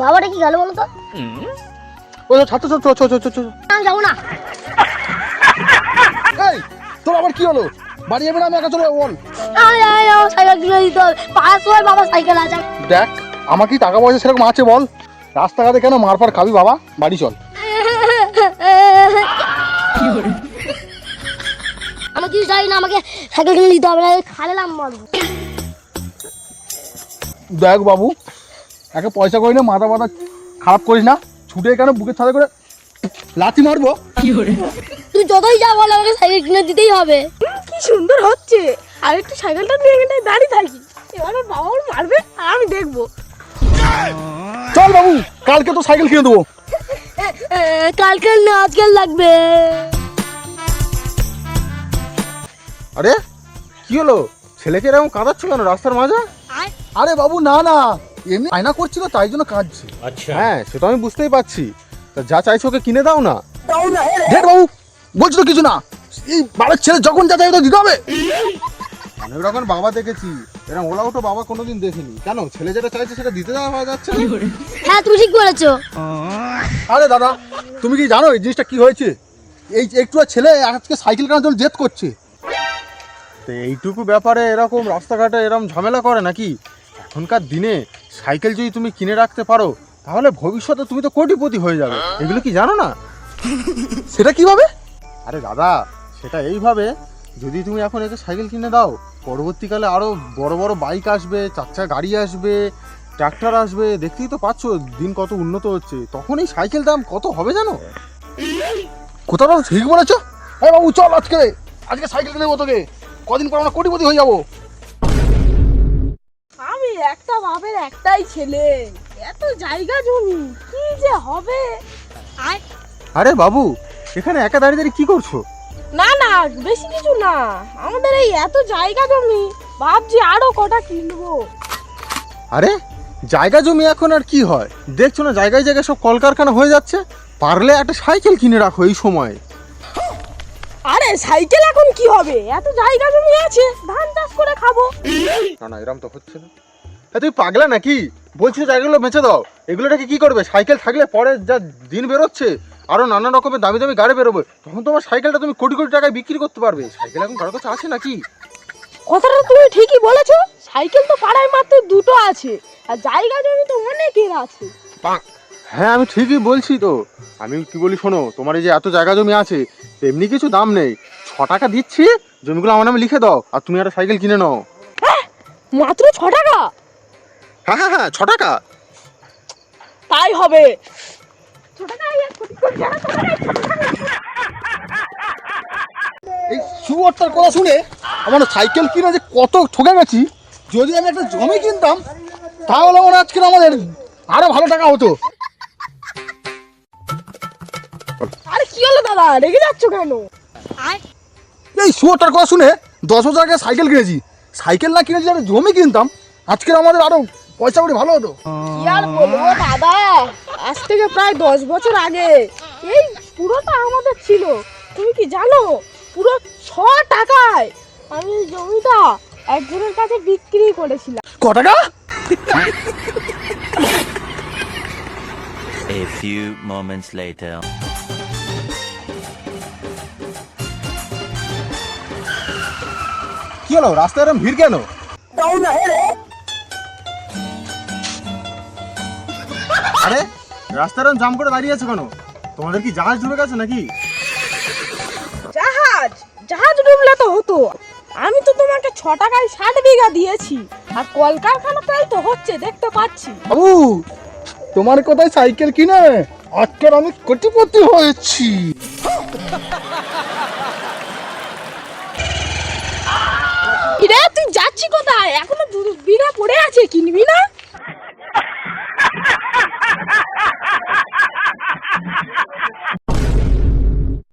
বাবাটা কি গেল বলো তো ও ছাত্র চ চ চ চ চ যাব না। এই তোর আবার কি হলো? বাড়ি যাবে না আমি একা চলে যাব বল। সাইকেল কিনে দিতে হবে। পাঁচ সময় বাবা সাইকেল আছে। দেখ আমার কি টাকা পয়সা সেরকম আছে বল। রাস্তাঘাটে কেন মারপার খাবি বাবা? বাড়ি চল। আমি কিছু চাই না আমাকে সাইকেল কিনে দিতে হবে না খালে নাম মারবো দেখ বাবু একে পয়সা করি না মাথা মাথা খারাপ করিস না। ছুটে কেন বুকের ছাদে করে লাথি মারবো। তুই যতই যা বল আমাকে সাইকেল কিনে দিতেই হবে। কি সুন্দর হচ্ছে। আর একটু সাইকেলটা নিয়ে এখানে দাঁড়িয়ে থাকি। এবার বাবা মারবে আর আমি দেখব। চল বাবু কালকে তো সাইকেল কিনে দেবো। কালকে না আজকে লাগবে। আরে কি হলো? ছেলেকে এরকম কাঁদাচ্ছ কেন রাস্তার মাঝে? আরে বাবু না না। এমনি আয়না করছিল তাই জন্য কাঁদছে। আচ্ছা। হ্যাঁ সেটা আমি বুঝতেই পারছি। তা যা চাইছো ওকে কিনে দাও না। দেখ বাবু বলছি তো কিছু না। এই বাবার ছেলে যখন যা চাইবে তো দিতে হবে। অনেক রকম বাবা দেখেছি। এরকম ওলা তো বাবা কোনোদিন দেখিনি। কেন? ছেলে যেটা চাইছে সেটা দিতে দেওয়া যাচ্ছে না? হ্যাঁ তুমি ঠিক বলেছ। আরে দাদা তুমি কি জানো এই জিনিসটা কি হয়েছে? এই একটু ছেলে আজকে সাইকেল কেনার জন্য জেদ করছে। তো এইটুকু ব্যাপারে এরকম রাস্তাঘাটে এরকম ঝামেলা করে নাকি? এখনকার দিনে সাইকেল যদি তুমি কিনে রাখতে পারো, তাহলে ভবিষ্যতে তুমি তো কোটিপতি হয়ে যাবে। এগুলো কি জানো না? সেটা কীভাবে? আরে দাদা, সেটা এইভাবে, যদি তুমি এখন একে সাইকেল কিনে দাও, পরবর্তীকালে আরও বড় বড় বাইক আসবে, চার চাকা গাড়ি আসবে ট্রাক্টর আসবে, দেখতেই তো পাচ্ছ দিন কত উন্নত হচ্ছে। তখন এই সাইকেল দাম কত হবে জানো? কোথাও ঠিক বলেছ? এই বাবু, চল আজকে আজকে সাইকেল কিনে দেবো তোকে। কদিন পর আমরা কোটিপতি হয়ে যাব। একটা বাপের একটাই ছেলে। এত জায়গা জমি কি যে হবে? আয়। আরে বাবু এখানে একা দাঁড়িয়ে দাঁড়িয়ে কি করছ? না না বেশি কিছু না। আমাদের এই এত জায়গা জমি ভাবছি আরও কটা কিনবো। আরে জায়গা জমি এখন আর কি হয়? দেখছ না জায়গায় জায়গায় সব কলকারখানা হয়ে যাচ্ছে? পারলে একটা সাইকেল কিনে রাখো এই সময়। আরে সাইকেল এখন কি হবে? এত জায়গা জমি আছে ধান চাষ করে খাব। না না এরম তো হচ্ছে না। তুই পাগলা নাকি? বলছি জায়গাগুলো বেঁচে দাও। এগুলোটাকে কি করবে? সাইকেল থাকলে পরে যা দিন বেরোচ্ছে আরও নানা রকমের দামি দামি গাড়ি বেরোবে তখন তোমার সাইকেলটা তুমি কোটি কোটি টাকায় বিক্রি করতে পারবে। সাইকেল এখন কারোর কাছে আছে নাকি? কথাটা তুমি ঠিকই বলেছ। সাইকেল তো পাড়ায় মাত্র দুটো আছে আর জায়গা জমি তো অনেকের আছে। হ্যাঁ আমি ঠিকই বলছি তো। আমি কি বলি শোনো তোমার এই যে এত জায়গা জমি আছে তেমনি কিছু দাম নেই। ছ টাকা দিচ্ছি জমিগুলো আমার নামে লিখে দাও আর তুমি একটা সাইকেল কিনে নাও। মাত্র ছ টাকা? হ্যাঁ হ্যাঁ হ্যাঁ ছ টাকা। তাই হবে। এই শুয়োরটার কথা শুনে আমার সাইকেল কিনে যে কত ঠকে গেছি যদি আমি একটা জমি কিনতাম তাহলে আমার আজকে আমাদের আরও ভালো টাকা হতো। আরে কি হলো দাদা? রেগে যাচ্ছ কেন? এই শুয়োরটার কথা শুনে দশ হাজার টাকা সাইকেল কিনেছি। সাইকেল না কিনেছি যদি একটা জমি কিনতাম আজকে আমাদের আরও পয়সা করে ভালো হতো। কি আর বলব দাদা আজ থেকে প্রায় দশ বছর আগে এই পুরোটা আমাদের ছিল। তুমি কি জানো? পুরো ছ টাকায় আমি জমিটা একজনের কাছে বিক্রি করেছিলাম। ক টাকা? A few moments later. কি হলো? রাস্তায় এরম ভিড় কেন? আরে রাস্তায় এরম জাম করে দাঁড়িয়ে আছে কেন? তোমাদের কি জাহাজ ডুবে গেছে নাকি? জাহাজ? জাহাজ ডুবলে তো হতো। আমি তো তোমাকে ছ টাকায় ষাট বিঘা দিয়েছি। আর কলকারখানাটাই তো হচ্ছে দেখতে পাচ্ছি। বাবু তোমার কোথায় সাইকেল কিনে আজকের আমি কোটিপতি হয়েছি। রে তুই যাচ্ছি কোথায়? এখনও বিঘা পড়ে আছে কিনবি না?